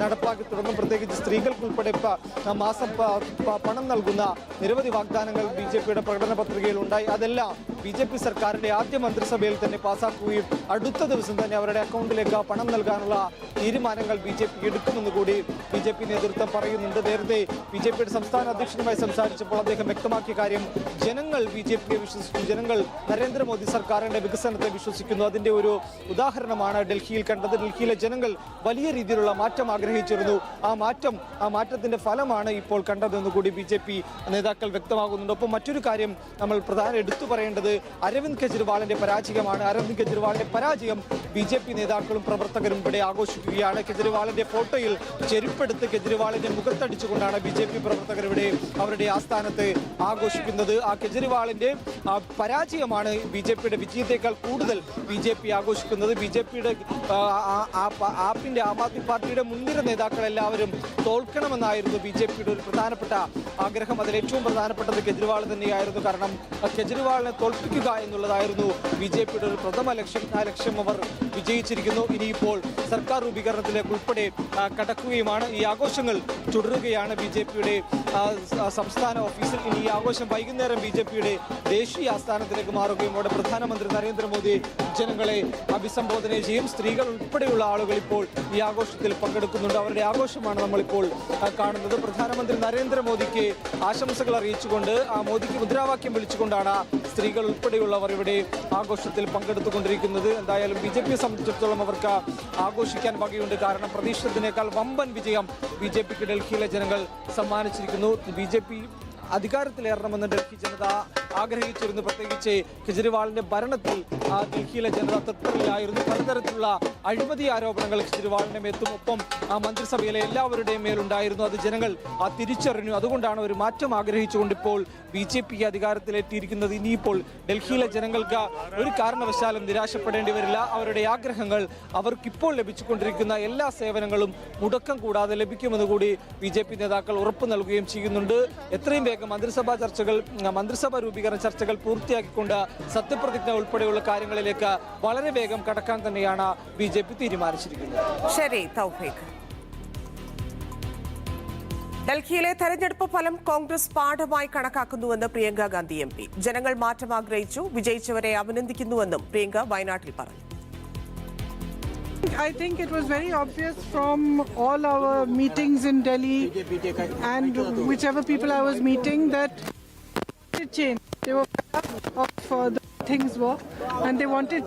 നടപ്പാക്കി തുടങ്ങും പ്രത്യേകിച്ച് സ്ത്രീകൾക്കുൾപ്പെടെ മാസം പണം നൽകുന്ന നിരവധി വാഗ്ദാനങ്ങൾ ബി ജെ പിയുടെ പ്രകടന പത്രികയിൽ ഉണ്ടായി. അതെല്ലാം ബി ജെ പി സർക്കാരിന്റെ ആദ്യ മന്ത്രിസഭയിൽ തന്നെ പാസാക്കുകയും അടുത്ത ദിവസം തന്നെ അവരുടെ അക്കൗണ്ടിലേക്ക് പണം നൽകാനുള്ള തീരുമാനങ്ങൾ ബി ജെ പി എടുക്കുമെന്ന് കൂടി ബി ജെ പി നേതൃത്വം പറയുന്നുണ്ട്. നേരത്തെ ബി ജെ പിയുടെ സംസ്ഥാന അധ്യക്ഷനുമായി സംസാരിച്ചപ്പോൾ അദ്ദേഹം വ്യക്തമാക്കിയ കാര്യം ജനങ്ങൾ ബി ജെ പിയെ വിശ്വസിക്കുന്നു ജനങ്ങൾ നരേന്ദ്രമോദി സർക്കാരിന്റെ വികസനത്തെ വിശ്വസിക്കുന്നു. അതിന്റെ ഒരു ഉദാഹരണമാണ് ഡൽഹിയിൽ കണ്ടത്. ഡൽഹിയിലെ ജനങ്ങൾ വലിയ രീതിയിലുള്ള മാറ്റം ആഗ്രഹിച്ചിരുന്നു ആ മാറ്റം ആ മാറ്റത്തിന്റെ ഫലമാണ് ഇപ്പോൾ കണ്ടതെന്ന് കൂടി ബി ജെ പി നേതാക്കൾ വ്യക്തമാകുന്നുണ്ട് ഒപ്പം മറ്റൊരു കാര്യം നമ്മൾ പ്രധാന എടുത്തു പറയേണ്ടത് അരവിന്ദ് കെജ്രിവാളിന്റെ പരാജയമാണ് അരവിന്ദ് കെജ്രിവാളിന്റെ പരാജയം ബി ജെ പി നേതാക്കളും പ്രവർത്തകരും ഇവിടെ ആഘോഷിക്കുകയാണ് കെജ്രിവാളിന്റെ ഫോട്ടോയിൽ ചെരുപ്പെടുത്ത് കെജ്രിവാളിന്റെ മുഖത്തടിച്ചുകൊണ്ടാണ് ബി ജെ പി പ്രവർത്തകർ ഇവിടെ അവരുടെ ആസ്ഥാനത്ത് ആഘോഷിക്കുന്നത് ആ കെജ്രിവാളിന്റെ പരാജയമാണ് ബി ജെ പിയുടെ വിജയത്തെക്കാൾ കൂടുതൽ ബി ജെ പി ആഘോഷിക്കുന്നത് ബി ജെ പിയുടെ ആപ്പിന്റെ ആം ആദ്മി പാർട്ടിയുടെ മുൻനിര നേതാക്കൾ എല്ലാവരും തോൽക്കണമെന്നായിരുന്നു ബി ജെ പിയുടെ ഒരു പ്രധാനപ്പെട്ട ആഗ്രഹം. അതിൽ ഏറ്റവും പ്രധാനപ്പെട്ടത് കെജ്രിവാൾ തന്നെയായിരുന്നു. കാരണം കെജ്രിവാളിനെ തോൽപ്പിക്കുക എന്നുള്ളതായിരുന്നു ബി ജെ പിയുടെ ഒരു പ്രഥമ ലക്ഷ്യം. ആ ലക്ഷ്യം അവർ വിജയിച്ചിരിക്കുന്നു. ഇനിയിപ്പോൾ സർക്കാർ രൂപീകരണത്തിലേക്ക് ഉൾപ്പെടെ കടക്കുകയുമാണ്. ഈ ആഘോഷങ്ങൾ തുടരുകയാണ് ബി ജെ പിയുടെ സംസ്ഥാന ഓഫീസിൽ. ഇനി ഈ ആഘോഷം വൈകുന്നേരം ബി ജെ പിയുടെ ദേശീയ ആസ്ഥാനത്തിലേക്ക് മാറുകയും അവിടെ പ്രധാനമന്ത്രി നരേന്ദ്രമോദി ജനങ്ങളെ അഭിസംബോധന ചെയ്യും. സ്ത്രീകൾ ഉൾപ്പെടെയുള്ള ആളുകൾ ഇപ്പോൾ ഈ ആഘോഷത്തിൽ പങ്കെടുക്കുന്നുണ്ട്. അവരുടെ ആഘോഷമാണ് നമ്മളിപ്പോൾ കാണുന്നത്. പ്രധാനമന്ത്രി നരേന്ദ്രമോദിക്ക് ആശംസകൾ അറിയിച്ചുകൊണ്ട് ആ മോദിക്ക് മുദ്രാവാക്യം വിളിച്ചുകൊണ്ടാണ് സ്ത്രീകൾ ഉൾപ്പെടെയുള്ളവർ ഇവിടെ ആഘോഷത്തിൽ പങ്കെടുത്തുകൊണ്ടിരിക്കുന്നത്. എന്തായാലും ബി ജെ പിയെ സംബന്ധിച്ചിടത്തോളം അവർക്ക് ആഘോഷിക്കാൻ വകയുണ്ട്. കാരണം പ്രതീക്ഷിച്ചതിനേക്കാൾ വമ്പൻ വിജയം ബി ജെ പിക്ക് ഡൽഹിയിലെ ജനങ്ങൾ സമ്മാനിച്ചിരിക്കുന്നു. ബി ജെ പി അധികാരത്തിലേറണമെന്ന് ഡൽഹി ജനത ആഗ്രഹിച്ചിരുന്നു. പ്രത്യേകിച്ച് കെജ്രിവാളിന്റെ ഭരണത്തിൽ ഡൽഹിയിലെ ജനത തൃപ്തരിലായിരുന്നു പലതരത്തിലുള്ള അഴിമതി ആരോപണങ്ങൾ കെജ്രിവാളിന്റെ മേത്തും ഒപ്പം ആ മന്ത്രിസഭയിലെ എല്ലാവരുടെയും മേലുണ്ടായിരുന്നു. അത് ജനങ്ങൾ ആ തിരിച്ചറിഞ്ഞു. അതുകൊണ്ടാണ് ഒരു മാറ്റം ആഗ്രഹിച്ചുകൊണ്ട് ഇപ്പോൾ ബി ജെ പി അധികാരത്തിലെത്തിയിരിക്കുന്നത്. ഇനിയിപ്പോൾ ഡൽഹിയിലെ ജനങ്ങൾക്ക് ഒരു കാരണവശാലും നിരാശപ്പെടേണ്ടി വരില്ല. അവരുടെ ആഗ്രഹങ്ങൾ അവർക്കിപ്പോൾ ലഭിച്ചുകൊണ്ടിരിക്കുന്ന എല്ലാ സേവനങ്ങളും മുടക്കം കൂടാതെ ലഭിക്കുമെന്ന് കൂടി ബി നേതാക്കൾ ഉറപ്പ് നൽകുകയും ചെയ്യുന്നുണ്ട്. എത്രയും വേഗം മന്ത്രിസഭാ ചർച്ചകൾ മന്ത്രിസഭാ രൂപീകരണ ചർച്ചകൾ പൂർത്തിയാക്കിക്കൊണ്ട് സത്യപ്രതിജ്ഞ ഉൾപ്പെടെയുള്ള കാര്യങ്ങളിലേക്ക് വളരെ വേഗം കടക്കാൻ തന്നെയാണ് ബി ജെ പി തീരുമാനിച്ചിരിക്കുന്നത്. ശരി തൗഫീഖ്. ഡൽഹിയിലെ തെരഞ്ഞെടുപ്പ് ഫലം കോൺഗ്രസ് പാഠമായി കണക്കാക്കുന്നുവെന്ന് പ്രിയങ്ക ഗാന്ധി എം പി. ജനങ്ങൾ മാറ്റം ആഗ്രഹിച്ചു വിജയിച്ചവരെ അഭിനന്ദിക്കുന്നുവെന്നും പ്രിയങ്ക വയനാട്ടിൽ പറഞ്ഞു. I think it was very obvious from all our meetings in Delhi and whichever people I was meeting that it changed. They were up of uh, the things were and they wanted